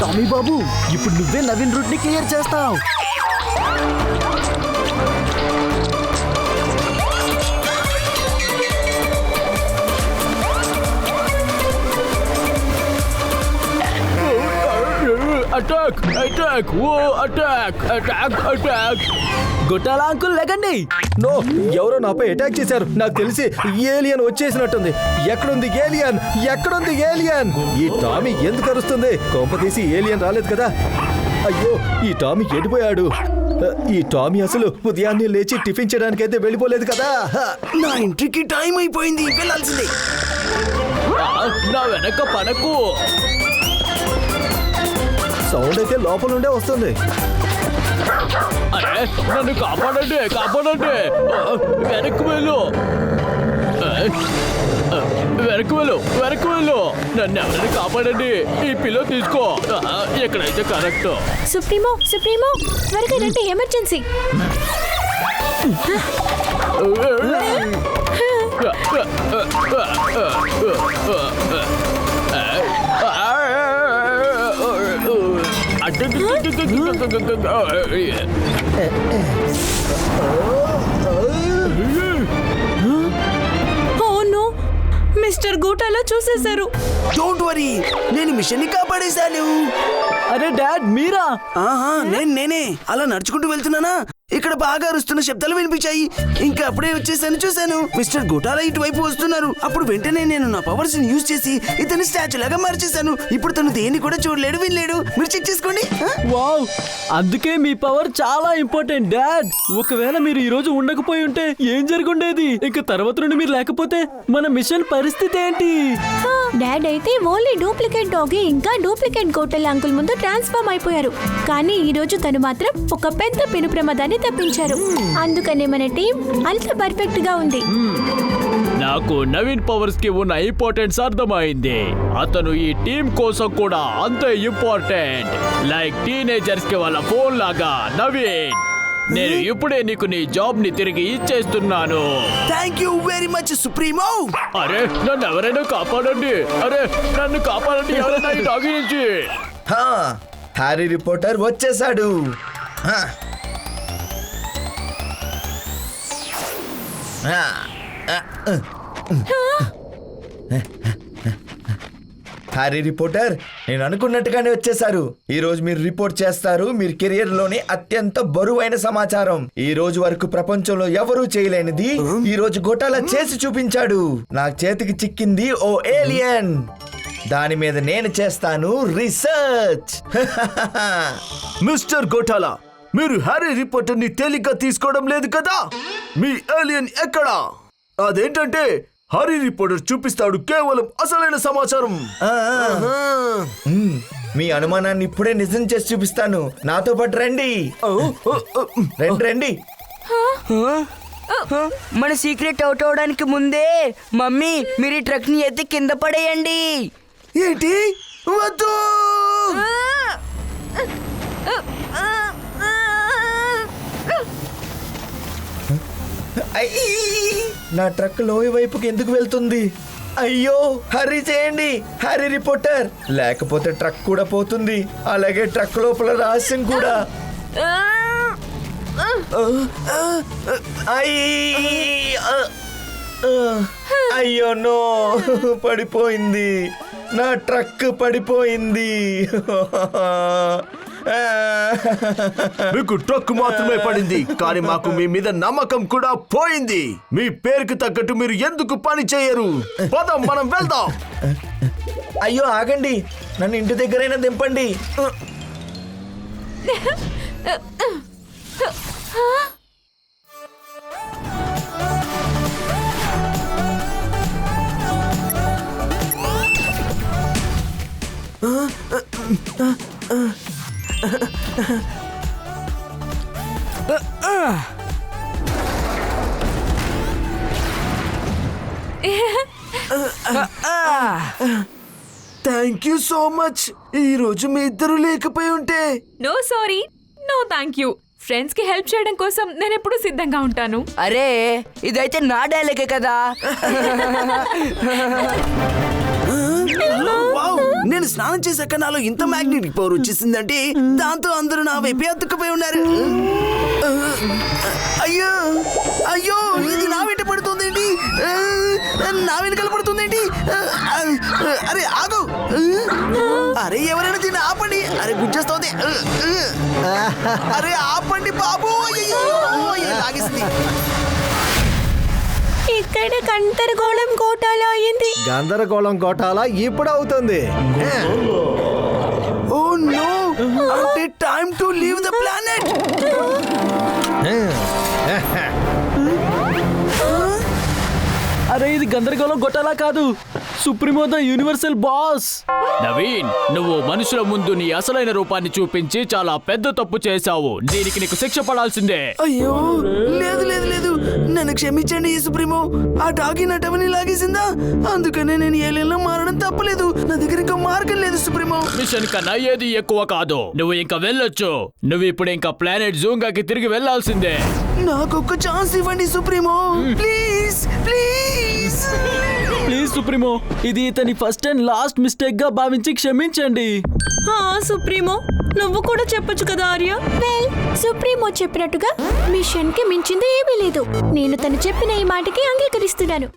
Tummy బాబు ఇప్పుడు నువ్వే నవీన్ రూట్ని క్లియర్ చేస్తావు. Attack attack oh attack attack attack Gottala uncle లేకండి. No ఎవరో నాపై అటాక్ చేశారు. నాకు తెలిసి ఏలియన్ వచ్చేసినట్టుంది. ఎక్కడుంది ఏలియన్ ఎక్కడుంది ఏలియన్ ఈ టామీ ఎందుకు అరుస్తుంది? కొంప తీసి ఏలియన్ రాలేదు కదా. అయ్యో ఈ టామీ ఎడిపోయాడు. ఈ టామీ అసలు ఉదయాన్నే లేచి టిఫిన్ చేయడానికైతే వెళ్ళిపోలేదు కదా. నా ఎంట్రీకి టైం అయిపోయింది వెళ్ళాల్సిందే. నా వెనక పడకు సౌండ్ అయితే లోపల నుండే వస్తుంది అరే నన్ను కాపాడండి కాపాడండి వెనక్కి వెళ్ళు వెనక్కి వెళ్ళు వెనక్కి వెళ్ళు నన్ను ఎవరైనా కాపాడండి ఈ పిల్లో తీసుకో ఎక్కడైతే కరెక్ట్ సుప్రీమో సుప్రీమో త్వరగా రండి emergency oh no mister ghotala చూసేశారు. డోంట్ వరీ నేను మిషన్ని కాపాడేశాను. అరే డాడ్ మీరా? ఆహా నేను నేనే. అలా నడుచుకుంటూ వెళ్తున్నానా? ఇక్కడ బాగా అరుస్తున్న శబ్దాలు వినిపించాయి. ఇంకా అప్పుడే వచ్చేసాను చూశాను. మిస్టర్ గోటాల ఇటువైపు వస్తున్నారు. అప్పుడు వెంటనే నేను నా పవర్స్ని యూజ్ చేసి ఇతని స్టాచ్యూ లాగా మార్చేశాను. ఇప్పుడు తను దేన్ని కూడా చూడలేడు వినలేడు. మీరు చెక్ చేసుకోండి? వావ్! అందుకే మీ పవర్ చాలా ఇంపార్టెంట్ డాడ్. ఒకవేళ మీరు ఈ రోజు ఉండకపోయి ఉంటే ఏం జరుగుండేది? ఇక తర్వాత నుండి మీరు లేకపోతే మన మిషన్ పరిస్థితి ఏంటి? డాడ్ అయితే ఓన్లీ డూప్లికేట్ డాగి ఇంకా డూప్లికేట్ గోటల్ అంకుల్ ముందు ట్రాన్స్ఫార్మ్ అయిపోయారు. కానీ ఈ రోజు తను మాత్రం ఒక పెద్ద పెను ప్రమాదాన్ని తప్పించారు. అందుకనే మన టీం అంత పర్ఫెక్ట్గా ఉంది. నాకు నవీన్ పవర్స్కి ఉన్న ఇంపార్టెన్స్ అర్థమైంది. అతను ఈ టీం కోసం కూడా అంత ఇంపార్టెంట్ లైక్ టీనేజర్స్కి వాళ్ళ ఫోన్ లాగా నవీన్. నేను ఇప్పుడే నీకు నీ జాబ్ని తిరిగి ఇచ్చేస్తున్నాను. Thank you very much supremo అరే నన్ను ఎవరైనా కాపాడండి. అరే నన్ను కాపాడండి ఎవరైనా నుంచి హా, హ్యారీ రిపోర్టర్ వచ్చేసాడు హా. హ్యారీ రిపోర్టర్ నేను అనుకున్నట్టుగానే వచ్చేసారు ఈ రోజు మీరు రిపోర్ట్ చేస్తారు మీరు కెరియర్లోని అత్యంత బరువైన సమాచారం. ఈ రోజు వరకు ప్రపంచంలో ఎవరూ చేయలేనిది ఈ రోజు గోటాల చేసి చూపించాడు. నా చేతికి చిక్కింది ఓ ఏలియన్ దాని మీద నేను చేస్తాను రీసెర్చ్ మిస్టర్ గోటాలా మీరు హ్యారీ రిపోర్టర్ని తేలిగ్గా తీసుకోవడం లేదు కదా? మీ ఏలియన్ ఎక్కడా? అదేంటంటే హ్యారీ రిపోర్టర్ చూపిస్తాడు కేవలం అసలైన సమాచారం. మీ అనుమానాన్ని ఇప్పుడే నిజం చేసి చూపిస్తాను. నాతో పాటు రండి. రండి రండి. మన సీక్రెట్ అవుట్ అవడానికి ముందే మమ్మీ మీరు ఈ ట్రక్ని ఎత్తి కింద పడేయండి. ఏంటి? వద్దు అయ్యి! నా ట్రక్ లోయ వైపుకి ఎందుకు వెళ్తుంది? అయ్యో హరి చేయండి. హరి రిపోర్టర్. లేకపోతే ట్రక్ కూడా పోతుంది. అలాగే ట్రక్ లోపల రహస్యం కూడా. అయ్యో నో. పడిపోయింది. నా ట్రక్ పడిపోయింది. మీకు ట్రక్ మాత్రమే పడింది కానీ మాకు మీ మీద నమ్మకం కూడా పోయింది. మీ పేరుకి తగ్గట్టు మీరు ఎందుకు పని చేయరు? పదం మనం వెళ్దాం. అయ్యో ఆగండి. నన్ను ఇంటి దగ్గరైనా దింపండి. Thank you so much. ఈ రోజు మీ ఇద్దరు లేకపోయి ఉంటే. No sorry no thank you. ఫ్రెండ్స్కి హెల్ప్ చేయడం కోసం నేను ఎప్పుడూ సిద్ధంగా ఉంటాను. అరే ఇదైతే నా డైలాగే కదా. నేను స్నానం చేశాక నాలో ఇంత మ్యాగ్నెటిక్ పవర్ వచ్చేసిందంటే దాంతో అందరూ నా వైపే అతుక్కుపోయి ఉన్నారు. అయ్యో అయ్యో ఇది నా వెంట పడుతుందేంటి? నా వెనకాల పడుతుందేంటి? అరే ఆగు. అరే ఎవరైనా దీన్ని ఆపండి. అరే గుంజేస్తోంది అరే ఆపండి బాబు. అయ్యో, లాగేసింది. ఇక్కడ గందరగోళం గోటాలా అయింది. గందరగోళం గోటాల ఇప్పుడు అవుతుంది. Oh no! అంటే time to leave the planet! అరే ఇది గందరగోళం గొట్టాలా కాదు? Supremo the universal boss! Naveen నువ్వు మనుషుల ముందు నీ అసలైన రూపాన్ని చూపించి చాలా పెద్ద తప్పు చేశావు. దీనికి నీకు శిక్ష పడాల్సిందే. అయ్యో లేదు లేదు నన్ను క్షమించండి సుప్రీమో ఆ డాగి నా టవని లాగేసిందా? అందుకనే నేను ఏలియన్లో మారడం తప్పలేదు. నా దగ్గర ఇంకా మార్గం లేదు సుప్రీమో మిషన్ కన్నా ఏది ఎక్కువ కాదు. నువ్వు ఇంకా వెళ్ళొచ్చు. నువ్వు ఇప్పుడు ఇంకా ప్లానెట్ జూంగాకి తిరిగి వెళ్ళాల్సిందే. నాకు ఒక ఛాన్స్ ఇవ్వండి supremo please please. Please supremo ఇది ఇతని ఫస్ట్ అండ్ లాస్ట్ మిస్టేక్గా భావించి క్షమించండి. సుప్రీమో నువ్వు కూడా చెప్పొచ్చు కదా ఆర్య? వెల్ సుప్రీమో చెప్పినట్టుగా మిషన్కి మించింది ఏమీ లేదు. నేను తను చెప్పిన ఈ మాటకి అంగీకరిస్తున్నాను.